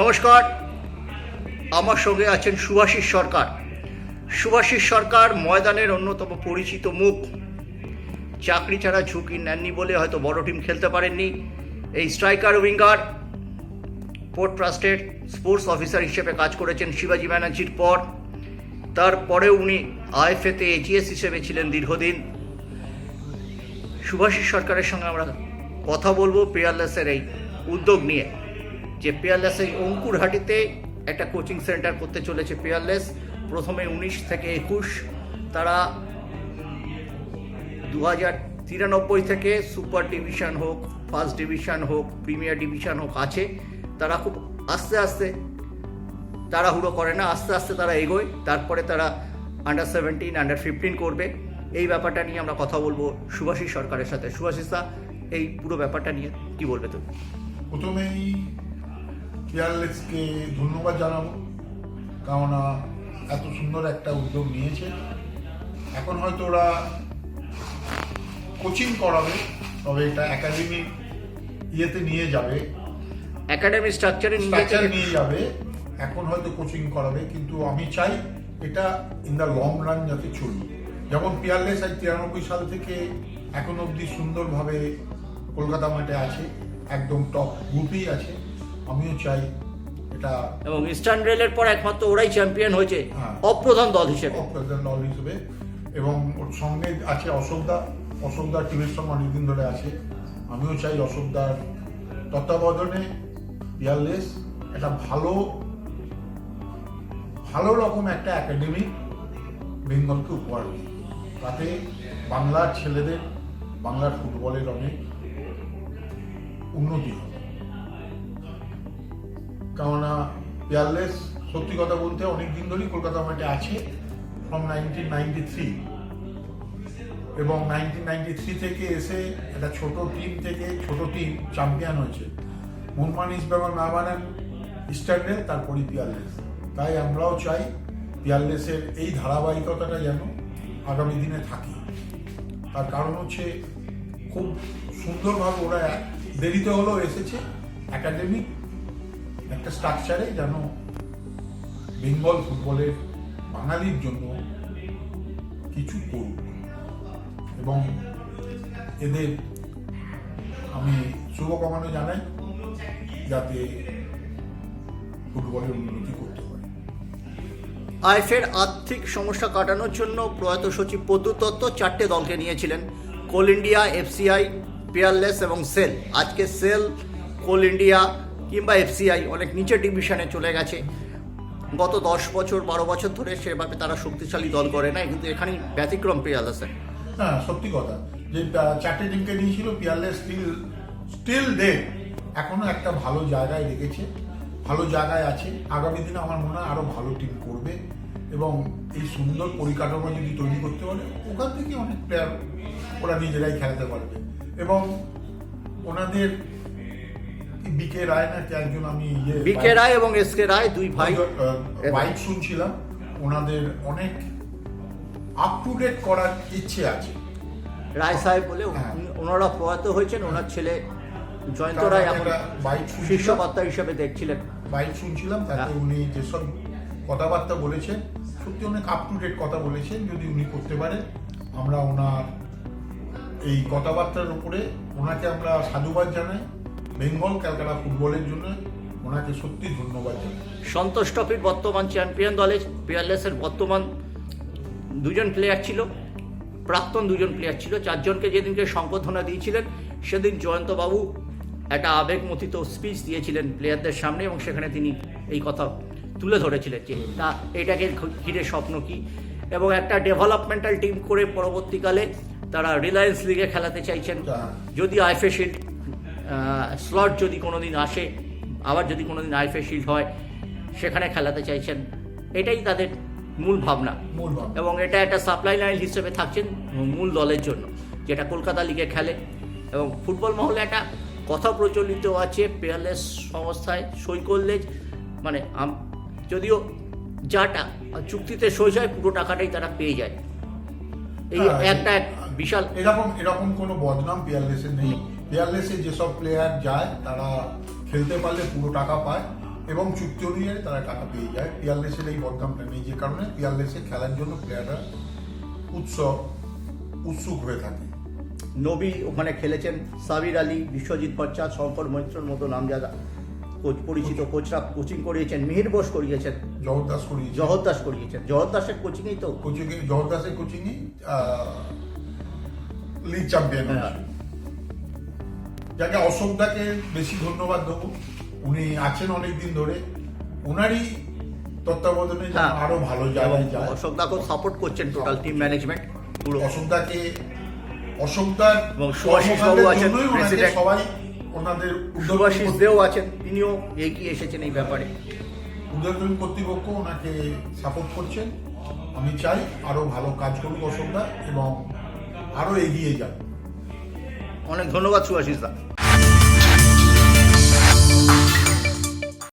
নমস্কার। আমার সঙ্গে আছেন সুভাষিস সরকার। সুভাষিস সরকার ময়দানের অন্যতম পরিচিত মুখ। চাকরি ছাড়া ঝুঁকি নেননি বলে হয়তো বড় টিম খেলতে পারেননি। এই স্ট্রাইকার উইঙ্গার পোর্ট ট্রাস্টের স্পোর্টস অফিসার হিসেবে কাজ করেছেন শিবাজি ব্যানার্জির পর। তারপরে উনি আইএফএতে এজিএস হিসেবে ছিলেন দীর্ঘদিন। সুভাষিস সরকারের সঙ্গে আমরা কথা বলব পিয়ারলেসের এই উদ্যোগ নিয়ে। যে পিয়ারলেস এই অঙ্কুরহাটিতে একটা কোচিং সেন্টার করতে চলেছে পিয়ারলেস প্রথমে উনিশ থেকে একুশ। তারা দু হাজার তিরানব্বই থেকে সুপার ডিভিশন হোক ফার্স্ট ডিভিশন হোক প্রিমিয়ার ডিভিশন হোক আছে। তারা খুব আস্তে আস্তে তাড়াহুড়ো করে না, আস্তে আস্তে তারা এগোয়। তারপরে তারা আন্ডার সেভেন্টিন আন্ডার ফিফটিন করবে। এই ব্যাপারটা নিয়ে আমরা কথা বলব সুভাষিস সরকারের সাথে। সুভাষিস এই পুরো ব্যাপারটা নিয়ে কি বলবে তুমি? প্রথমেই পিয়ারলেসকে ধন্যবাদ জানাব কেননা এত সুন্দর একটা উদ্যোগ নিয়েছে। এখন হয়তো ওরা কোচিং করাবে তবে এটা একাডেমিক ইয়েতে নিয়ে যাবে। একাডেমি স্ট্রাকচারে স্ট্রাকচার নিয়ে যাবে এখন হয়তো কোচিং করাবে কিন্তু আমি চাই এটা ইন দ্য লং রান যাতে চলবে যেমন পিয়ারলেস আজ তিরানব্বই সাল থেকে এখন অবধি সুন্দরভাবে কলকাতা মাঠে আছে একদম টপ গ্রুপেই আছে। আমিও চাই এটা এবং ইস্টার্ন রেলের পর একমাত্র ওরাই চ্যাম্পিয়ন হয়েছে হ্যাঁ। অপ্রধান দল হিসেবে। অপ্রধান দল হিসেবে। এবং ওর সঙ্গে আছে অশোকদা অশোকদা টিমের সঙ্গে অনেকদিন ধরে আছে। আমিও চাই অশোকদার তত্ত্বাবধানে পিয়ারলেস একটা ভালো ভালো রকম একটা একাডেমি বেঙ্গলকে উপহার তাতে বাংলার ছেলেদের বাংলার ফুটবলের অনেক উন্নতি হবে কেননা পিয়ারলেস সত্যি কথা বলতে অনেক দিন ধরেই কলকাতা মাঠে আছে ফ্রম নাইনটিন নাইনটি থ্রি এবং নাইনটিন নাইনটি থ্রি থেকে এসে একটা ছোট টিম থেকে ছোট টিম চ্যাম্পিয়ন হয়েছে। মোহনমান বেঙ্গল না বানান ইস্টার্নের তারপরই পিয়ারলেস তাই আমরাও চাই পিয়ারলেসের এই ধারাবাহিকতাটা যেন আগামী দিনে থাকে। তার কারণ হচ্ছে খুব সুন্দরভাবে ওরা দেরিতে হলেও এসেছে। একাডেমিক একটা স্ট্রাকচারে যেন বেঙ্গল ফুটবলের বাঙালির জন্য কিছু করুক। এবং এদের আমি শুভকামনা জানাই যাতে ফুটবলের উন্নতি করতে আইফের আর্থিক সমস্যা কাটানোর জন্য প্রয়াত সচিব প্রদ্যুৎ চারটে দলকে নিয়েছিলেন। কোল ইন্ডিয়া, এফসিআই, পিয়ারলেস এবং সেল। আজকে সেল, কোল ইন্ডিয়া কিংবা এফসিআই অনেক নিচে ডিভিশনে চলে গেছে। গত দশ বছর, বারো বছর ধরে সেভাবে তারা শক্তিশালী দল করে নাই, কিন্তু এখানেই ব্যতিক্রম পিয়ারলেসের হ্যাঁ সত্যি কথা। যে চারটে টিমকে নিয়েছিল পিয়ারলেস স্টিল স্টিল ডে এখনও একটা ভালো জায়গায় রেখেছে, ভালো জায়গায় আছে। আগামী দিনে আমার মনে হয় আরও ভালো টিম করবে এবং এই সুন্দর পরিকাঠামো যদি তৈরি করতে পারে, ওখান থেকে অনেক প্লেয়ার ওরা নিজেরাই খেলাতে পারবে। এবং ওনাদের বিকে রায় না কে একজন আমি ইয়ে বিকে রায় এবং এস কে রায় দুই ভাই। বাইক শুনছিলাম ওনাদের অনেক আপ টু ডেট করার ইচ্ছে আছে। রায় সাহেব বলে হ্যাঁ। ওনারা প্রয়াত হয়েছেন ওনার ছেলে জয়ন্ত রায় এখন বাইক শীর্ষ কর্তা হিসেবে দেখছিলেন। বাইক শুনছিলাম তাতে হ্যাঁ। উনি যেসব কথাবার্তা বলেছেন সত্যি অনেক আপ টু ডেট কথা বলেছেন যদি উনি করতে পারেন আমরা ওনার এই কথাবার্তার উপরে ওনাকে আমরা সাধুবাদ জানাই। বেঙ্গল ক্যালকাটা ফুটবলের জন্য ওনাকে সত্যি ধন্যবাদ জানাই সন্তোষ ট্রফির বর্তমান চ্যাম্পিয়ন দলে পিয়ারলেসের বর্তমান দুজন প্লেয়ার ছিল প্রাক্তন দুজন প্লেয়ার ছিল চারজনকে যেদিনকে সংবর্ধনা দিয়েছিলেন সেদিন জয়ন্তবাবু একটা আবেগমথিত স্পিচ দিয়েছিলেন প্লেয়ারদের সামনে এবং সেখানে তিনি এই কথা তুলে ধরেছিলেন যে তা এটাকে ঘিরে স্বপ্ন কি এবং একটা ডেভেলপমেন্টাল টিম করে পরবর্তীকালে তারা রিলায়েন্স লিগে খেলাতে চাইছেন। যদি আইফে শিল্ড স্লট যদি কোনোদিন আসে আবার যদি কোনোদিন আইফে শিল্ড হয় সেখানে খেলাতে চাইছেন এটাই তাদের মূল ভাবনা। এবং এটা একটা সাপ্লাই লাইন হিসেবে থাকছেন মূল দলের জন্য যেটা কলকাতা লিগে খেলে। এবং ফুটবল মহলে একটা কথা প্রচলিত আছে পেয়ারলেস সংস্থায় সই করলে মানে যদিও যাটা চুক্তিতে সই হয় পুরো টাকাটাই তারা পেয়ে যায়। এই হ্যাঁ, একটা এক বিশাল এরকম এরকম কোনো বদনাম পিয়ারলেসের নেই। পিয়ারলেসে যেসব প্লেয়ার যায় তারা খেলতে পারলে পুরো টাকা পায় এবং চুক্তি অনুযায়ী তারা টাকা পেয়ে যায়। পিয়ারলেসের এই বদনামটা নেই যে কারণে পিয়ারলেসে খেলার জন্য প্লেয়াররা উৎসব উৎসুক হয়ে থাকে। নবী ওখানে খেলেছেন সাবির আলী বিশ্বজিৎ ভট্টাচ শঙ্কর মৈত্রর মতো নাম নামজাদা কোচ পরিচিত কোচরা কোচিং করিয়েছেন মিহির বোস করিয়েছেন। জগৎদাস করিয়েছে জহর দাস করিয়েছেন। জহর দাসের কোচিংয়েই তো? কোচিং জগৎদাসের কোচিংয়ে লিগ চ্যাম্পিয়ন হ্যাঁ। যাকে অশোকদাকে বেশি ধন্যবাদ দেবো। উনি আছেন অনেক দিন ধরে। ওনারই তত্ত্বাবধানে হ্যাঁ। আরও ভালো জায়গায় যায়। অশোক দাকেও সাপোর্ট করছেন টোটাল টিম ম্যানেজমেন্ট পুরো। অশোকদাকে অশোকদার এবং সুভাষিস বাবু আছেন, সবাই ওনাদের সুভাষিস দেও আছেন তিনিও এগিয়ে এসেছেন এই ব্যাপারে। উদ্যোতন কর্তৃপক্ষ ওনাকে সাপোর্ট করছেন। আমি চাই আরও ভালো কাজ করুক অশোকদা এবং আরও এগিয়ে যাক। অনেক ধন্যবাদ সুভাষিস দা।